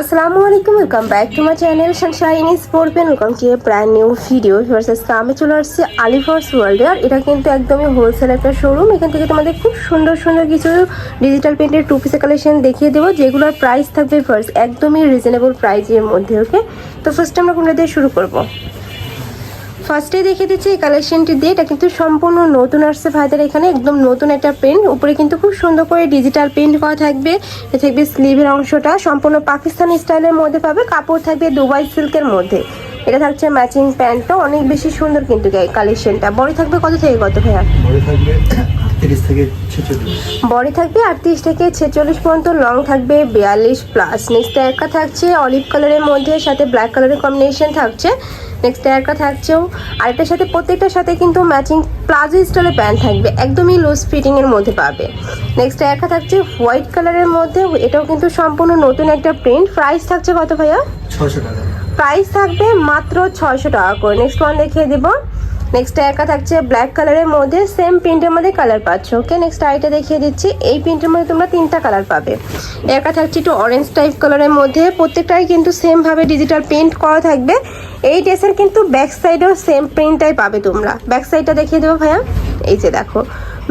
আসসালামু আলাইকুম welcome back to my channel sunshine sport pen welcome to a brand new video versus আমি চলে আসছি আলিফার্স ওয়ার্ল্ডে আর এটা কিন্তু একদমই হোলসেল একটা শোরুম এখান থেকে তোমাদের খুব সুন্দর সুন্দর কিছু ডিজিটাল প্রিন্টের টু পিসের কালেকশন দেখিয়ে দেবো, যেগুলোর প্রাইস থাকবে ফার্স্ট একদমই রিজনেবল প্রাইসের মধ্যে ওকে তো ফার্স্ট আমরা কোনটা দিয়ে শুরু করব? ফার্স্টে দেখে দিচ্ছি এই কালেকশনটি দিয়ে এটা কিন্তু সম্পূর্ণ নতুন আসছে ভাইদের এখানে, একদম নতুন একটা প্রিন্ট উপরে কিন্তু খুব সুন্দর করে ডিজিটাল প্রিন্ট করা থাকবে। থাকবে স্লিভের অংশটা, সম্পূর্ণ পাকিস্তানি স্টাইলের মধ্যে পাবে, কাপড় থাকবে দুবাই সিল্কের মধ্যে। এটা থাকছে ম্যাচিং প্যান্টটা অনেক বেশি সুন্দর কিন্তু কালেকশনটা বড় থাকবে কত থেকে কত ভাইয়া? তিরিশ থেকে ছেচল্লিশ। বডি থাকবে আটত্রিশ থেকে ছেচল্লিশ পর্যন্ত লং থাকবে বিয়াল্লিশ প্লাস নেক্সট একটা থাকছে অলিভ কালারের মধ্যে সাথে ব্ল্যাক কালারের কম্বিনেশন থাকছে। নেক্সট একটা থাকছেও আরেকটার সাথে প্রত্যেকটার সাথে কিন্তু ম্যাচিং প্লাজো স্টাইলের প্যান্ট থাকবে একদমই লুজ ফিটিংয়ের মধ্যে পাবে। নেক্সট একটা থাকছে হোয়াইট কালারের মধ্যে এটাও কিন্তু সম্পূর্ণ নতুন একটা প্রিন্ট প্রাইস থাকছে কত ভাইয়া? ছশো টাকা। প্রাইস থাকবে মাত্র ছশো টাকা করে। নেক্সট ওয়ান দেখিয়ে দেবো। নেক্সট একা থাকছে ব্ল্যাক কালারের মধ্যে সেম প্রিন্টের মধ্যে কালার পাচ্ছ। ওকে নেক্সট আইটা দেখিয়ে দিচ্ছি। এই প্রিন্টের মধ্যে তোমরা তিনটা কালার পাবে। একা থাকছে একটু অরেঞ্জ টাইপ কালারের মধ্যে। প্রত্যেকটাই কিন্তু সেমভাবে ডিজিটাল প্রিন্ট করা থাকবে। এই ড্রেসের কিন্তু ব্যাক সাইডেও সেম প্রিন্টটাই পাবে তোমরা। ব্যাক সাইডটা দেখিয়ে দেবো ভাইয়া। এই যে দেখো।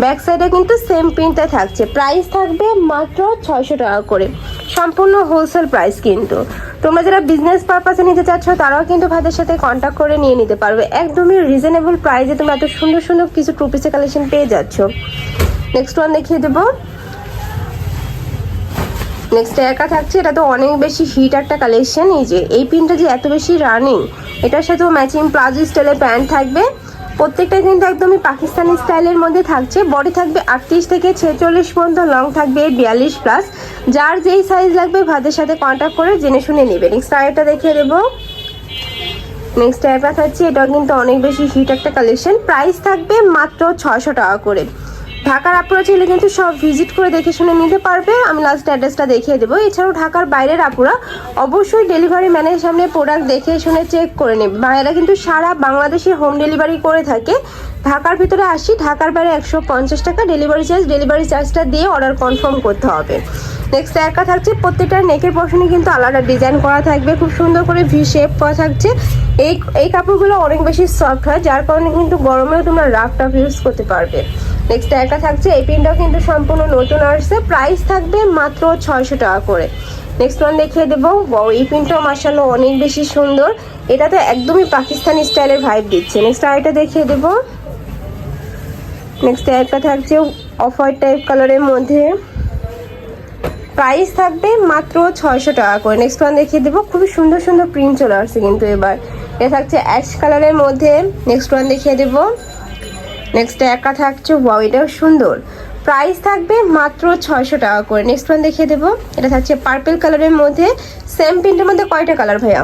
ব্যাক সাইডে কিন্তু সেম প্রিন্টটাই থাকছে। প্রাইস থাকবে মাত্র ছয়শো টাকা করে। সম্পূর্ণ হোলসেল প্রাইস কিন্তু। তোমরা যারা বিজনেস পারপাসে নিতে চাচ্ছ, তারাও কিন্তু ভাইদের সাথে কন্ট্যাক্ট করে নিয়ে নিতে পারবে। একদমই রিজনেবল প্রাইসে তুমি এত সুন্দর সুন্দর কিছু টু পিসের কালেকশন পেয়ে যাচ্ছ। নেক্সট ওয়ান দেখিয়ে দেবো। নেক্সট একা থাকছে, এটা তো অনেক বেশি হিট একটা কালেকশন এই যে, এই পিনটা যে এত বেশি রানিং এটার সাথেও ম্যাচিং প্লাজো স্টাইলের প্যান্ট থাকবে। প্রত্যেকটা কিন্তু একদমই পাকিস্তানি স্টাইলের মধ্যে থাকছে। বডি থাকবে আটত্রিশ থেকে ছেচল্লিশ পর্যন্ত লং থাকবে বিয়াল্লিশ প্লাস যার যেই সাইজ লাগবে ভাতের সাথে কন্ট্যাক্ট করে জেনে শুনে নেবে। নেক্সট আরেকটা দেখিয়ে দেবো। নেক্সট একটা থাকছে, এটাও কিন্তু অনেক বেশি হিট একটা কালেকশন প্রাইস থাকবে মাত্র ছশো টাকা করে। ঢাকার আপুরা চাইলে কিন্তু সব ভিজিট করে দেখে শুনে নিতে পারবে। আমি লাস্ট অ্যাড্রেসটা দেখিয়ে দেবো। এছাড়াও ঢাকার বাইরের আপুরা অবশ্যই ডেলিভারি ম্যানের সামনে প্রোডাক্ট দেখে শুনে চেক করে নেবে। ভাইয়েরা কিন্তু সারা বাংলাদেশে হোম ডেলিভারি করে থাকে। ঢাকার ভিতরে আসি, ঢাকার বাইরে একশো পঞ্চাশ টাকা ডেলিভারি চার্জ ডেলিভারি চার্জটা দিয়ে অর্ডার কনফার্ম করতে হবে। নেক্সট একা থাকছে, প্রত্যেকটা নেকের পশনে কিন্তু আলাদা ডিজাইন করা থাকবে। খুব সুন্দর করে ভি শেপ করা থাকছে। এই এই কাপড়গুলো অনেক বেশি সফট হয়, যার কারণে কিন্তু গরমেও তোমরা রাফ টাফ ইউজ করতে পারবে। নেক্সট একা থাকছে, এই পিনটাও কিন্তু সম্পূর্ণ নতুন আসছে। প্রাইস থাকবে মাত্র ছয়শো টাকা করে। নেক্সট ওয়ান দেখিয়ে দেবো। এই পিনটাও মার্শাল্লাহ অনেক বেশি সুন্দর। এটা তো একদমই পাকিস্তানি স্টাইলের ভাইব দিচ্ছে। নেক্সট আরেকটা দেখিয়ে দেবো। নেক্সট একটা থাকছে অফ হোয়াইট টাইপ কালারের মধ্যে। প্রাইস থাকবে মাত্র ছয়শো টাকা করে। নেক্সট ওয়ান দেখিয়ে দেবো। খুবই সুন্দর সুন্দর প্রিন্ট চলে আসছে কিন্তু এবার। এটা থাকছে অ্যাশ কালারের মধ্যে। নেক্সট ওয়ান দেখিয়ে দেবো। নেক্সট একা থাকছে ওয়াও এটাও সুন্দর। প্রাইস থাকবে মাত্র ছয়শো টাকা করে। নেক্সট ওয়ান দেখিয়ে দেবো। এটা থাকছে পার্পল কালারের মধ্যে। সেম প্রিন্টের মধ্যে কয়টা কালার ভাইয়া?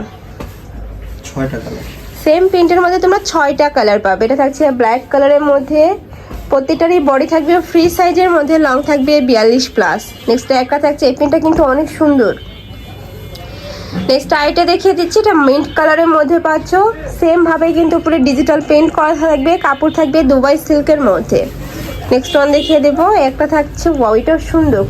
ছয়টা কালার সেম প্রিন্টের মধ্যে তোমরা ছয়টা কালার পাবে। এটা থাকছে ব্ল্যাক কালারের মধ্যে। প্রত্যেকটারই বডি থাকবে ফ্রি সাইজের মধ্যে লং থাকবে বিয়াল্লিশ প্লাস নেক্সট একটা থাকছে। এই প্রিন্টটা কিন্তু অনেক সুন্দর। নেক্সট আইটা দেখিয়ে দিচ্ছি, এটা মিন্ট কালারের মধ্যে পাচ্ছ। সেম ভাবে কিন্তু উপরে ডিজিটাল পেন্ট করা থাকবে, কাপড় থাকবে দুবাই সিল্কের মধ্যে। নেক্সট ওয়ান দেখিয়ে দেবো, একটা থাকছে ওয়াও এটাও সুন্দর।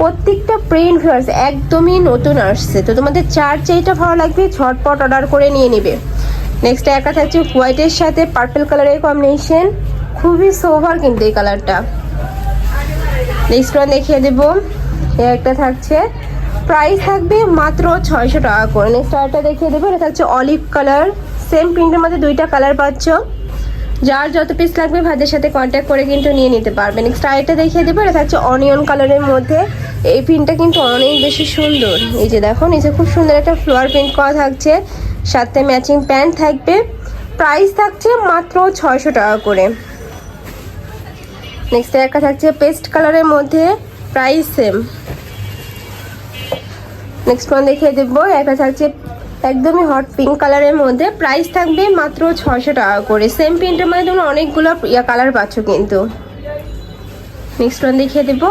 প্রত্যেকটা প্রিন্ট ভিউয়ার্স একদমই নতুন আসছে। তো তোমাদের চার যেইটা ভালো লাগবে, ঝটপট অর্ডার করে নিয়ে নেবে। নেক্সট একটা থাকছে হোয়াইটের সাথে পার্পল কালারের কম্বিনেশন খুবই সোভার কিন্তু এই কালারটা নেক্সট ওয়ান দেখিয়ে দেবো একটা থাকছে প্রাইস থাকবে মাত্র ছয়শো টাকা করে। নেক্সট আরেকটা দেখিয়ে দেবো। এটা থাকছে অলিভ কালার সেম প্রিন্টের মধ্যে দুইটা কালার পাচ্ছ। যার যত পিস লাগবে ভাইদের সাথে কন্ট্যাক্ট করে কিন্তু নিয়ে নিতে পারবে। নেক্সট আরেকটা দেখিয়ে দেবো। এটা থাকছে অনিয়ন কালারের মধ্যে। এই প্রিন্টটা কিন্তু অনেক বেশি সুন্দর। এই যে দেখো নিচে খুব সুন্দর একটা ফ্লোয়ার প্রিন্ট করা থাকছে। সাথে ম্যাচিং প্যান্ট থাকবে। প্রাইস থাকছে মাত্র ছয়শো টাকা করে। নেক্সট একটা থাকছে পেস্ট কালারের মধ্যে। প্রাইস সেম নেক্সট ওয়ান দেখিয়ে দেবো। একটা থাকছে একদমই হট পিঙ্ক কালারের মধ্যে। প্রাইস থাকবে মাত্র ছশো টাকা করে। সেম প্রিন্টের মধ্যে তোমরা অনেকগুলো ইয়া কালার পাচ্ছ কিন্তু। নেক্সট ওয়ান দেখিয়ে দেবো।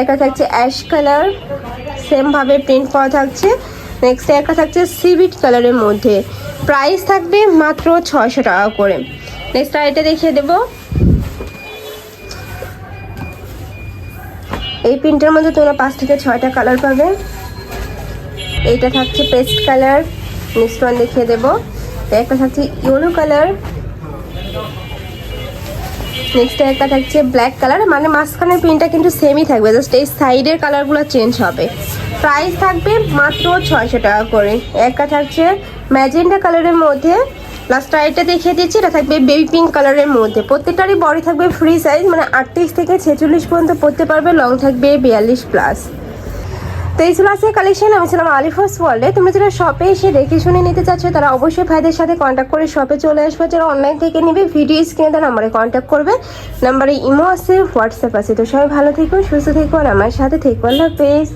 একটা থাকছে অ্যাশ কালার সেমভাবে প্রিন্ট করা থাকছে। নেক্সট একটা থাকছে সিভিট কালারের মধ্যে। প্রাইস থাকবে মাত্র ছশো টাকা করে। নেক্সট আরেকটা দেখিয়ে দেবো। এই প্রিন্টের মধ্যে তোমরা পাঁচ থেকে ছয়টা কালার পাবে। এইটা থাকছে পেস্ট কালার। নেক্সট ওয়ান দেখিয়ে দেবো। একটা থাকছে ইয়েলো কালার। নেক্সট একটা থাকছে ব্ল্যাক কালার। মানে মাঝখানের প্রিন্টটা কিন্তু সেমই থাকবে। জাস্ট এই সাইডের কালারগুলো চেঞ্জ হবে। প্রাইস থাকবে মাত্র ছয়শো টাকা করে। একটা থাকছে ম্যাজেন্ডা কালারের মধ্যে। লাস্ট আইটা দেখিয়ে দিচ্ছি। এটা থাকবে বেবি পিঙ্ক কালারের মধ্যে। প্রত্যেকটারই বডি থাকবে ফ্রি সাইজ মানে আটত্রিশ থেকে ছেচল্লিশ পর্যন্ত পড়তে পারবে। লং থাকবে বিয়াল্লিশ প্লাস তো এই ছিল আজকের কালেকশন আমি ছিলাম আলিফোর্স ওয়ার্ল্ডে তুমি যারা শপে এসে দেখে শুনে নিতে চাচ্ছ, তারা অবশ্যই ভাইদের সাথে কন্ট্যাক্ট করে শপে চলে আসবে। যারা অনলাইন থেকে নিবে ভিডিও স্ক্রিনে তার নাম্বারে কন্ট্যাক্ট করবে। নাম্বারে ইমো আছে হোয়াটসঅ্যাপ আছে। তো সবাই ভালো থেকো, সুস্থ থেকো, আর আমার সাথে থেকো। আল্লাহ হাফেজ।